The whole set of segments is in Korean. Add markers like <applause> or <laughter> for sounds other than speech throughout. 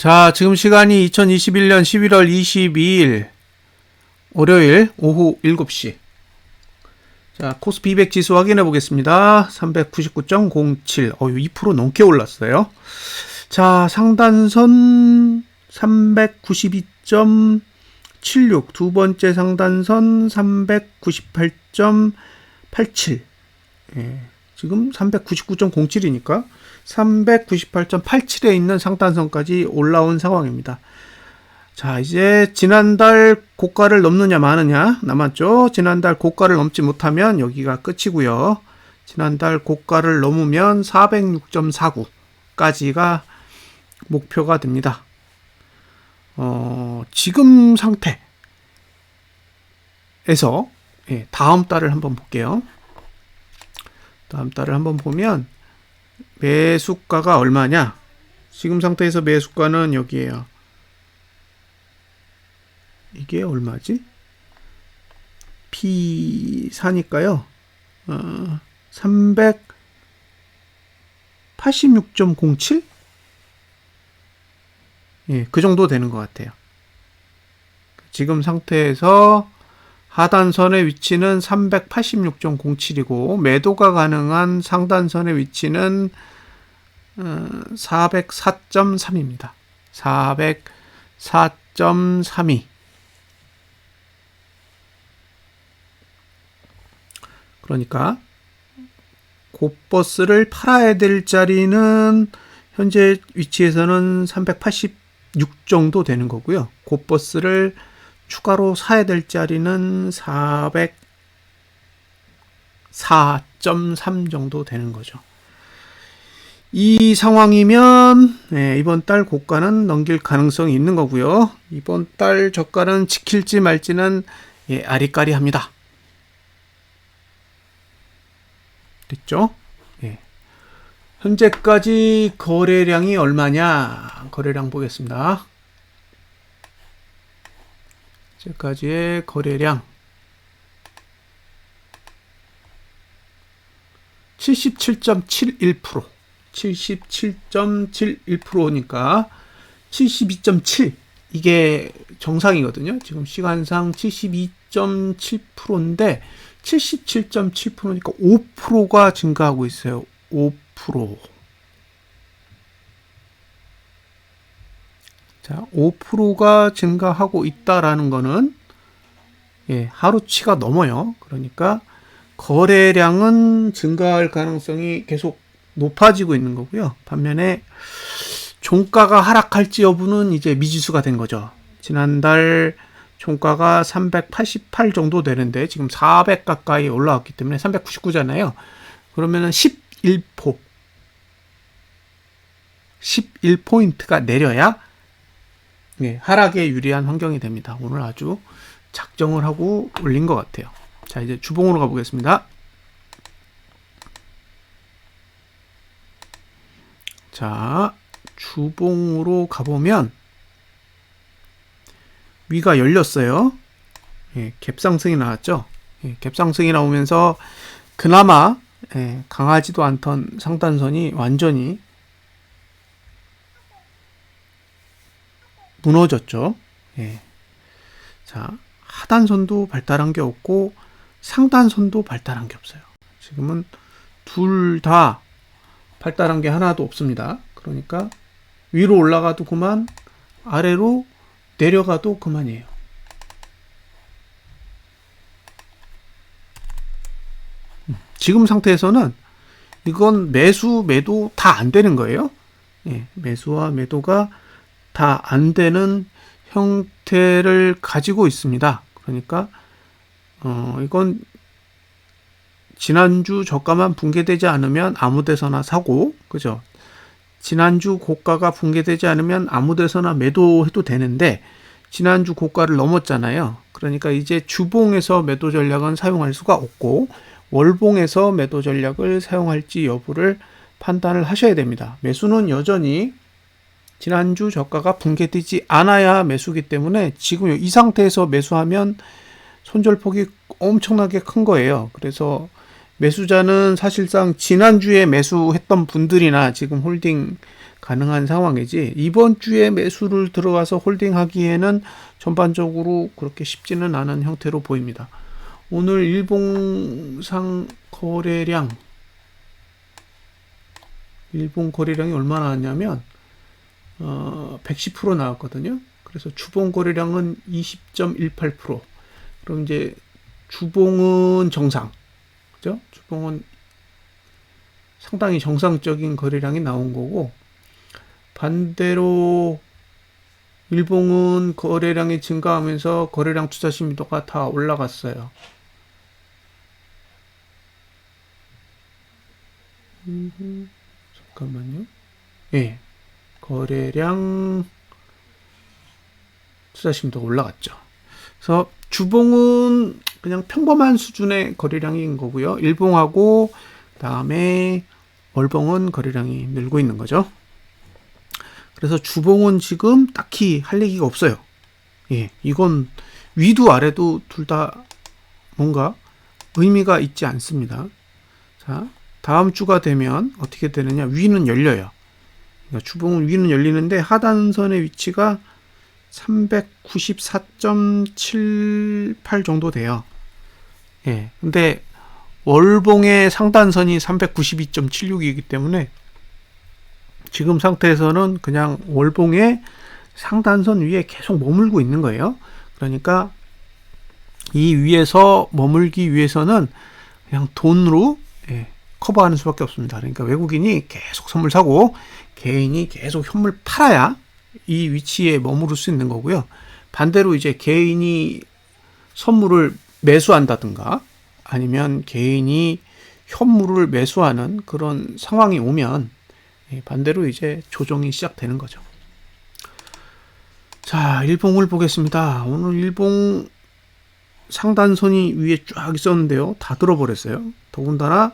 자, 지금 시간이 2021년 11월 22일 월요일 오후 7시. 자, 코스피 200 지수 확인해 보겠습니다. 399.07. 어, 2% 넘게 올랐어요. 자, 상단선 392.76. 두 번째 상단선 398.87. 예, 지금 399.07이니까 398.87에 있는 상단선까지 올라온 상황입니다. 자, 이제 지난달 고가를 넘느냐 마느냐 남았죠. 지난달 고가를 넘지 못하면 여기가 끝이고요. 지난달 고가를 넘으면 406.49까지가 목표가 됩니다. 어, 지금 상태에서 예, 다음 달을 한번 볼게요. 다음 달을 한번 보면 매수가가 얼마냐? 지금 상태에서 매수가는 여기에요. 이게 얼마지? P4니까요. 어, 386.07? 예, 그 정도 되는 것 같아요. 지금 상태에서 하단선의 위치는 386.07이고 매도가 가능한 상단선의 위치는 404.3입니다. 404.32. 그러니까 곧버스를 팔아야 될 자리는 현재 위치에서는 386 정도 되는 거고요. 곧버스를 추가로 사야 될 자리는 404.3 정도 되는 거죠. 이 상황이면 네, 이번 달 고가는 넘길 가능성이 있는 거고요. 이번 달 저가는 지킬지 말지는 예, 아리까리합니다. 됐죠? 예. 현재까지 거래량이 얼마냐? 거래량 보겠습니다. 현재까지의 거래량 77.71% 77.71%니까 72.7 이게 정상이거든요. 지금 시간상 72.7%인데 77.7%니까 5%가 증가하고 있어요. 5%. 자, 5%가 증가하고 있다라는 거는 예, 하루치가 넘어요. 그러니까 거래량은 증가할 가능성이 계속 높아지고 있는 거고요. 반면에 종가가 하락할지 여부는 이제 미지수가 된 거죠. 지난달 종가가 388 정도 되는데 지금 400 가까이 올라왔기 때문에 399잖아요. 그러면은 11포 11포인트가 내려야 네, 하락에 유리한 환경이 됩니다. 오늘 아주 작정을 하고 올린 것 같아요. 자, 이제 주봉으로 가보겠습니다. 자, 주봉으로 가보면 위가 열렸어요. 예, 갭상승이 나왔죠. 예, 갭상승이 나오면서 그나마 예, 강하지도 않던 상단선이 완전히 무너졌죠. 예. 자, 하단선도 발달한 게 없고 상단선도 발달한 게 없어요. 지금은 둘 다 발달한 게 하나도 없습니다. 그러니까 위로 올라가도 그만, 아래로 내려가도 그만이에요. 음, 지금 상태에서는 이건 매수, 매도 다 안 되는 거예요. 예, 매수와 매도가 다 안 되는 형태를 가지고 있습니다. 그러니까 어, 이건 지난주 저가만 붕괴되지 않으면 아무 데서나 사고, 그죠? 지난주 고가가 붕괴되지 않으면 아무 데서나 매도해도 되는데, 지난주 고가를 넘었잖아요. 그러니까 이제 주봉에서 매도 전략은 사용할 수가 없고, 월봉에서 매도 전략을 사용할지 여부를 판단을 하셔야 됩니다. 매수는 여전히 지난주 저가가 붕괴되지 않아야 매수기 때문에 지금 이 상태에서 매수하면 손절폭이 엄청나게 큰 거예요. 그래서 매수자는 사실상 지난주에 매수했던 분들이나 지금 홀딩 가능한 상황이지 이번 주에 매수를 들어가서 홀딩하기에는 전반적으로 그렇게 쉽지는 않은 형태로 보입니다. 오늘 일봉상 거래량 일본 거래량이 얼마나 나왔냐면 어, 110% 나왔거든요. 그래서 주봉 거래량은 20.18%. 그럼 이제 주봉은 정상. 그죠? 주봉은 상당히 정상적인 거래량이 나온 거고 반대로 일봉은 거래량이 증가하면서 거래량 투자 심도가 다 올라갔어요. 잠깐만요. 예. 거래량 투자 심도가 올라갔죠. 그래서 주봉은 그냥 평범한 수준의 거래량인 거고요. 일봉하고 그다음에 월봉은 거래량이 늘고 있는 거죠. 그래서 주봉은 지금 딱히 할 얘기가 없어요. 예, 이건 위도 아래도 둘 다 뭔가 의미가 있지 않습니다. 자, 다음 주가 되면 어떻게 되느냐? 위는 열려요. 그러니까 주봉은 위는 열리는데 하단선의 위치가 394.78 정도 돼요. 예. 근데 월봉의 상단선이 392.76이기 때문에 지금 상태에서는 그냥 월봉의 상단선 위에 계속 머물고 있는 거예요. 그러니까 이 위에서 머물기 위해서는 그냥 돈으로 예, 커버하는 수밖에 없습니다. 그러니까 외국인이 계속 선물 사고 개인이 계속 현물 팔아야 이 위치에 머무를 수 있는 거고요. 반대로 이제 개인이 선물을 매수한다든가 아니면 개인이 현물을 매수하는 그런 상황이 오면 예, 반대로 이제 조정이 시작되는 거죠. 자, 일봉을 보겠습니다. 오늘 일봉 상단선이 위에 쫙 있었는데요. 다 들어버렸어요. 더군다나,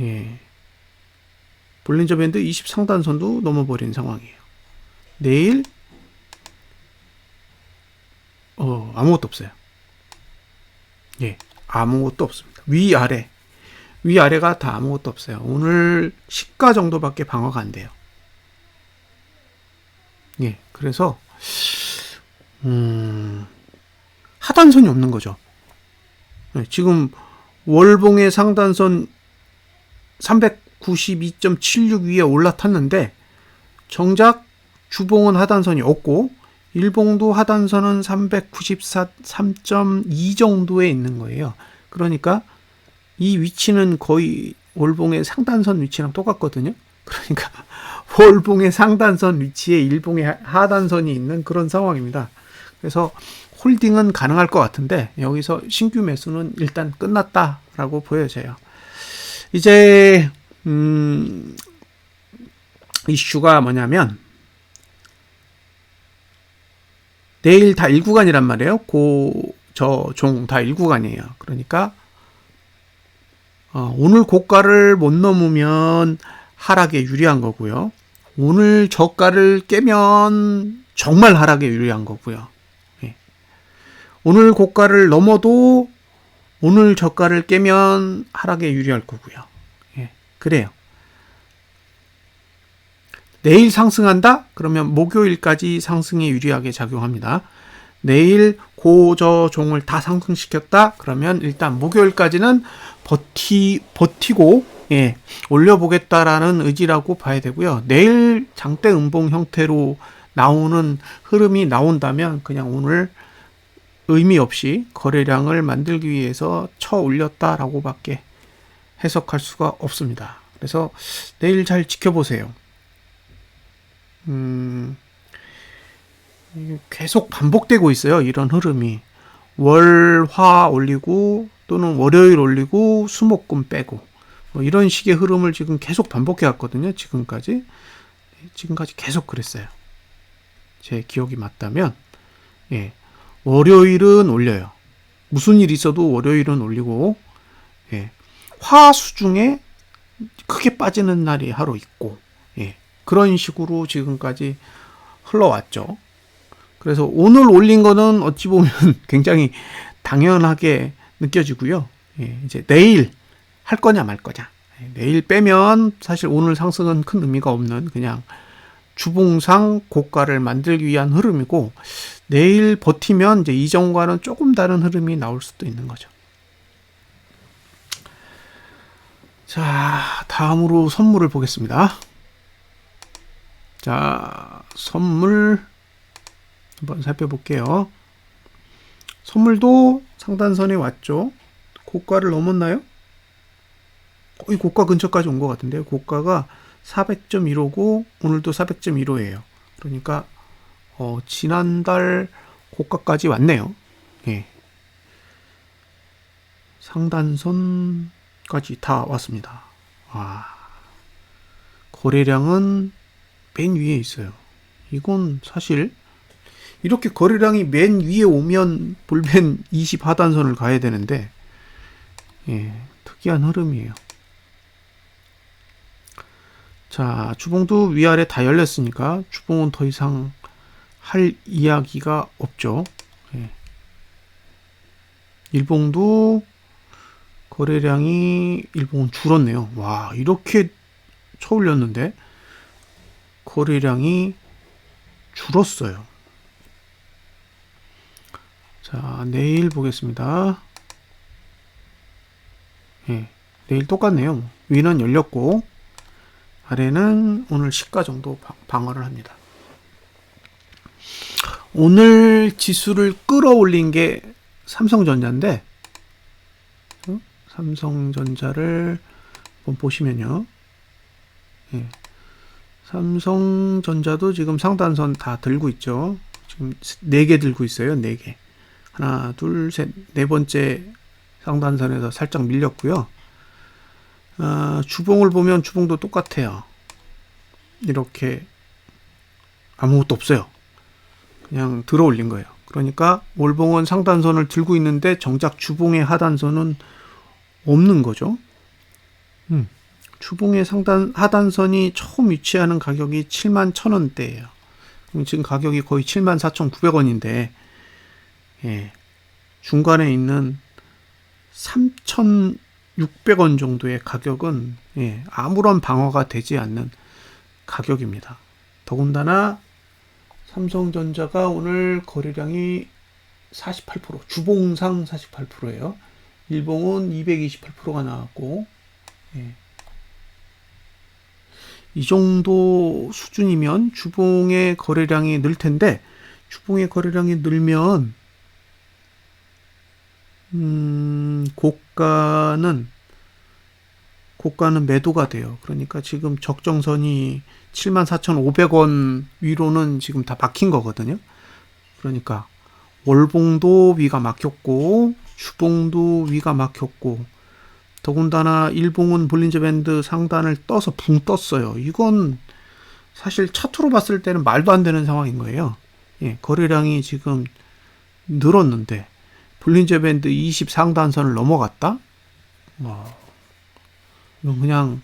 예, 볼린저 밴드 20 상단선도 넘어버린 상황이에요. 내일, 어, 아무것도 없어요. 예, 아무것도 없습니다. 위, 아래. 위아래가 다 아무것도 없어요. 오늘 시가 정도밖에 방어가 안 돼요. 예, 그래서 음, 하단선이 없는 거죠. 예, 지금 월봉의 상단선 392.76 위에 올라탔는데 정작 주봉은 하단선이 없고 일봉도 하단선은 394.3.2 정도에 있는 거예요. 그러니까 이 위치는 거의 월봉의 상단선 위치랑 똑같거든요. 그러니까 <laughs> 월봉의 상단선 위치에 일봉의 하단선이 있는 그런 상황입니다. 그래서 홀딩은 가능할 것 같은데 여기서 신규 매수는 일단 끝났다라고 보여져요. 이제 음, 이슈가 뭐냐면 내일 다 1구간이란 말이에요. 고, 저, 종 다 1구간이에요. 그러니까 어, 오늘 고가를 못 넘으면 하락에 유리한 거고요. 오늘 저가를 깨면 정말 하락에 유리한 거고요. 예. 오늘 고가를 넘어도 오늘 저가를 깨면 하락에 유리할 거고요. 예. 그래요. 내일 상승한다? 그러면 목요일까지 상승에 유리하게 작용합니다. 내일 고저종을 다 상승시켰다? 그러면 일단 목요일까지는 버티, 버티고, 예, 올려보겠다라는 의지라고 봐야 되고요. 내일 장대 음봉 형태로 나오는 흐름이 나온다면 그냥 오늘 의미 없이 거래량을 만들기 위해서 쳐 올렸다라고 밖에 해석할 수가 없습니다. 그래서 내일 잘 지켜보세요. 음, 계속 반복되고 있어요. 이런 흐름이. 월, 화 올리고 또는 월요일 올리고 수목금 빼고 뭐 이런 식의 흐름을 지금 계속 반복해 왔거든요. 지금까지. 지금까지 계속 그랬어요. 제 기억이 맞다면 예. 월요일은 올려요. 무슨 일 있어도 월요일은 올리고 예. 화수 중에 크게 빠지는 날이 하루 있고 예. 그런 식으로 지금까지 흘러왔죠. 그래서 오늘 올린 거는 어찌 보면 <laughs> 굉장히 당연하게 느껴지고요. 예, 이제 내일 할 거냐 말 거냐. 예, 내일 빼면 사실 오늘 상승은 큰 의미가 없는 그냥 주봉상 고가를 만들기 위한 흐름이고 내일 버티면 이제 이전과는 조금 다른 흐름이 나올 수도 있는 거죠. 자, 다음으로 선물을 보겠습니다. 자, 선물 한번 살펴볼게요. 선물도 상단선에 왔죠. 고가를 넘었나요? 거의 고가 근처까지 온 것 같은데요. 고가가 400.15고 오늘도 400.15예요. 그러니까 어, 지난달 고가까지 왔네요. 예. 상단선 까지 다 왔습니다. 와. 거래량은 맨 위에 있어요. 이건 사실 이렇게 거래량이 맨 위에 오면 볼벤 20 <laughs> 하단선을 가야 되는데 예, 특이한 흐름이에요. 자, 주봉도 위아래 다 열렸으니까 주봉은 더 이상 할 이야기가 없죠. 예. 일봉도 거래량이 일봉은 줄었네요. 와, 이렇게 쳐올렸는데 거래량이 줄었어요. 자, 내일 보겠습니다. 예, 내일 똑같네요. 위는 열렸고, 아래는 오늘 시가 정도 방어를 합니다. 오늘 지수를 끌어올린 게 삼성전자인데, 어? 삼성전자를 보시면요. 예. 삼성전자도 지금 상단선 다 들고 있죠. 지금 4개 들고 있어요. 4개. 하나, 둘, 셋, 네 번째 상단선에서 살짝 밀렸고요. 아, 주봉을 보면 주봉도 똑같아요. 이렇게 아무것도 없어요. 그냥 들어 올린 거예요. 그러니까 월봉은 상단선을 들고 있는데 정작 주봉의 하단선은 없는 거죠. 음. 주봉의 상단 하단선이 처음 위치하는 가격이 7만 1,000원대예요. 지금 가격이 거의 7만 4,900원인데 예. 중간에 있는 3,600원 정도의 가격은 예, 아무런 방어가 되지 않는 가격입니다. 더군다나 삼성전자가 오늘 거래량이 48% 주봉상 48%예요. 일봉은 228%가 나왔고 예. 이 정도 수준이면 주봉의 거래량이 늘 텐데 주봉의 거래량이 늘면 음, 고가는 고가는 매도가 돼요. 그러니까 지금 적정선이 74,500원 위로는 지금 다 막힌 거거든요. 그러니까 월봉도 위가 막혔고 주봉도 위가 막혔고 더군다나 일봉은 볼린저 밴드 상단을 떠서 붕 떴어요. 이건 사실 차트로 봤을 때는 말도 안 되는 상황인 거예요. 예, 거래량이 지금 늘었는데 볼린저 밴드 20 상단선을 넘어갔다? 와, 이건 그냥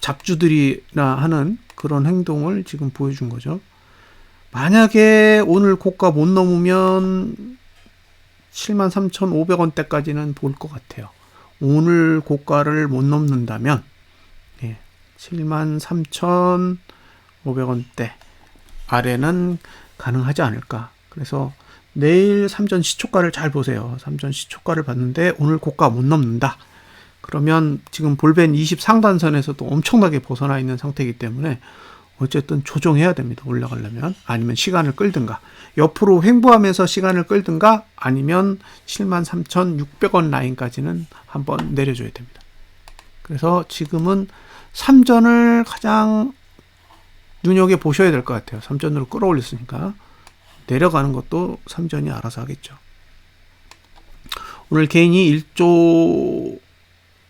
잡주들이나 하는 그런 행동을 지금 보여준 거죠. 만약에 오늘 고가 못 넘으면 73,500원대까지는 볼 것 같아요. 오늘 고가를 못 넘는다면 예, 73,500원대 아래는 가능하지 않을까. 그래서 내일 삼전 시초가를 잘 보세요. 삼전 시초가를 봤는데 오늘 고가 못 넘는다. 그러면 지금 볼벤 20 상단선에서도 엄청나게 벗어나 있는 상태이기 때문에 어쨌든 조정해야 됩니다. 올라가려면 아니면 시간을 끌든가 옆으로 횡보하면서 시간을 끌든가 아니면 73,600원 라인까지는 한번 내려줘야 됩니다. 그래서 지금은 삼전을 가장 눈여겨 보셔야 될 것 같아요. 삼전으로 끌어올렸으니까 내려가는 것도 삼전이 알아서 하겠죠. 오늘 개인이 1조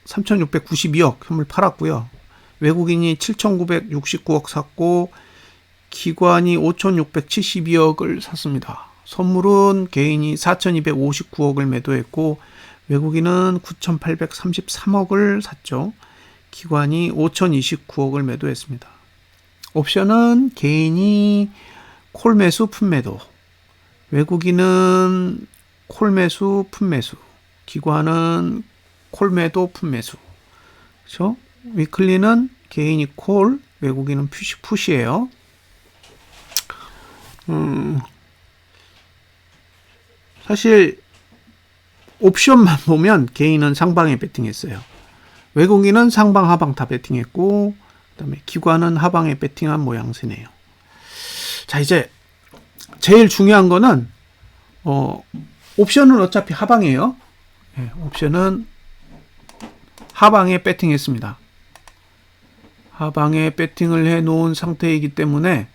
3,692억 현물 팔았고요. 외국인이 7,969억 샀고 기관이 5,672억을 샀습니다. 선물은 개인이 4,259억을 매도했고 외국인은 9,833억을 샀죠. 기관이 5,029억을 매도했습니다. 옵션은 개인이 콜 매수, 푼 매도. 외국인은 콜 매수, 푼 매수. 기관은 콜 매도 풋매수. 그렇죠? 위클리는 개인이 콜, 외국인은 푸시, 푸시예요. 음, 사실 옵션만 <laughs> 보면 개인은 상방에 베팅했어요. 외국인은 상방 하방 다 베팅했고 그다음에 기관은 하방에 베팅한 모양새네요. 자 이제 제일 중요한 거는 어 옵션은 어차피 하방이에요. 예, 옵션은 하방에 배팅했습니다. 하방에 배팅을 해 놓은 상태이기 때문에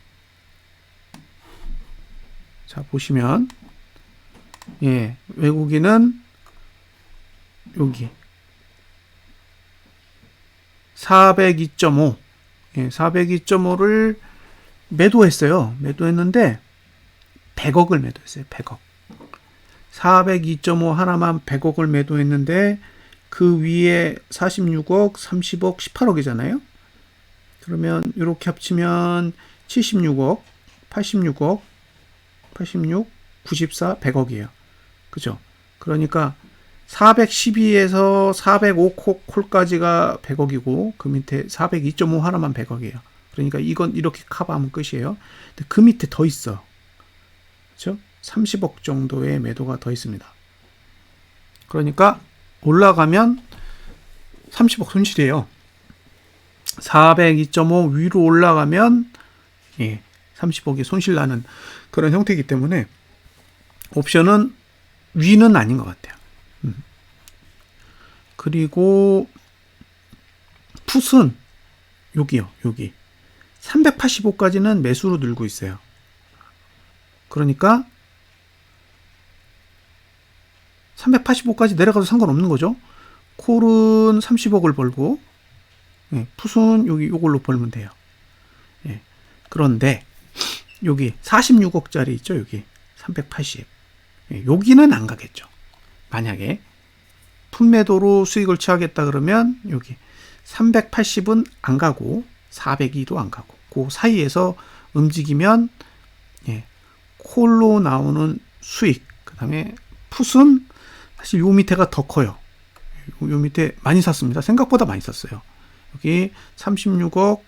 자 보시면 예 외국인은 여기 402.5 예, 402.5를 매도했어요. 매도했는데 100억을 매도했어요. 100억. 402.5 하나만 100억을 매도했는데 그 위에 46억, 30억, 18억이잖아요. 그러면 이렇게 합치면 76억, 86억, 86, 94, 100억이에요. 그죠? 그러니까 412에서 405 콜까지가 100억이고 그 밑에 402.5 하나만 100억이에요. 그러니까 이건 이렇게 커버하면 끝이에요. 근데 그 밑에 더 있어. 그렇죠? 30억 정도의 매도가 더 있습니다. 그러니까 올라가면 30억 손실이에요. 402.5 위로 올라가면 예, 30억이 손실 나는 그런 형태이기 때문에 옵션은 위는 아닌 것 같아요. 음. 그리고 풋은 여기요, 여기 385까지는 매수로 늘고 있어요. 그러니까 385까지 내려가도 상관없는 거죠. 콜은 30억을 벌고 예, 풋은 여기 요걸로 벌면 돼요. 예, 그런데 여기 46억짜리 있죠, 여기 380. 예, 여기는 안 가겠죠. 만약에 풋매도로 수익을 취하겠다 그러면 여기 380은 안 가고 402도 안 가고 그 사이에서 움직이면 예, 콜로 나오는 수익 그 다음에 풋은 사실 요 밑에가 더 커요. 요, 요 밑에 많이 샀습니다. 생각보다 많이 샀어요. 여기 36억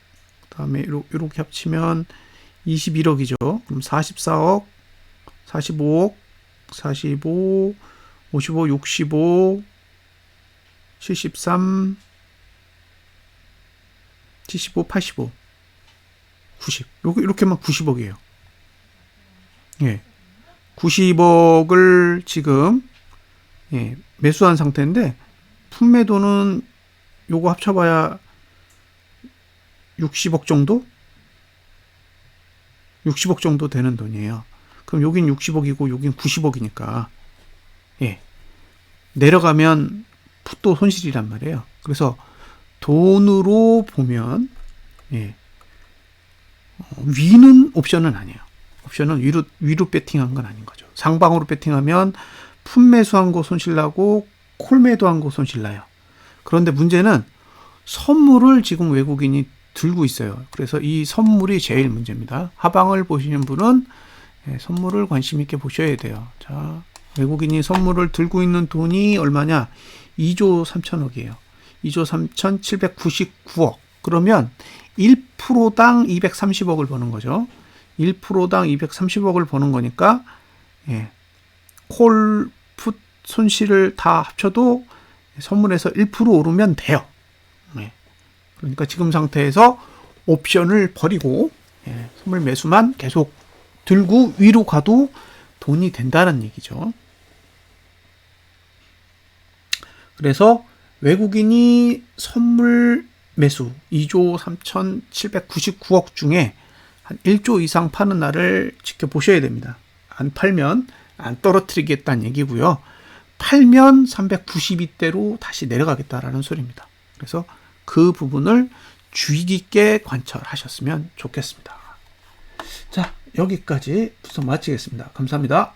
그다음에 이렇게 합치면 21억이죠. 그럼 44억, 45억, 45, 55, 65, 73, 75, 85, 90. 요거 이렇게만 90억이에요. 예. 90억을 지금 예, 매수한 상태인데 품매도는 요거 합쳐봐야 60억 정도? 60억 정도 되는 돈이에요. 그럼 여긴 60억이고 여긴 90억이니까 예. 내려가면 풋도 손실이란 말이에요. 그래서 돈으로 보면 예. 어, 위는 옵션은 아니에요. 옵션은 위로 위로 배팅한 건 아닌 거죠. 상방으로 배팅하면 풋 매수한 거 손실 나고 콜 매도한 거 손실 나요. 그런데 문제는 선물을 지금 외국인이 들고 있어요. 그래서 이 선물이 제일 문제입니다. 하방을 보시는 분은 예, 선물을 관심 있게 보셔야 돼요. 자, 외국인이 선물을 들고 있는 돈이 얼마냐? 2조 3천억이에요. 2조 3,799억. 그러면 1%당 230억을 버는 거죠. 1%당 230억을 버는 거니까 예, 콜, 풋 손실을 다 합쳐도 선물에서 1% 오르면 돼요. 예. 그러니까 지금 상태에서 옵션을 버리고 예, 선물 매수만 계속 들고 위로 가도 돈이 된다는 얘기죠. 그래서 외국인이 선물 매수 2조 3,799억 중에 한 1조 이상 파는 날을 지켜보셔야 됩니다. 안 팔면 안 떨어뜨리겠다는 얘기고요. 팔면 392대로 다시 내려가겠다라는 소리입니다. 그래서 그 부분을 주의 깊게 관찰하셨으면 좋겠습니다. 자, 여기까지 분석 마치겠습니다. 감사합니다.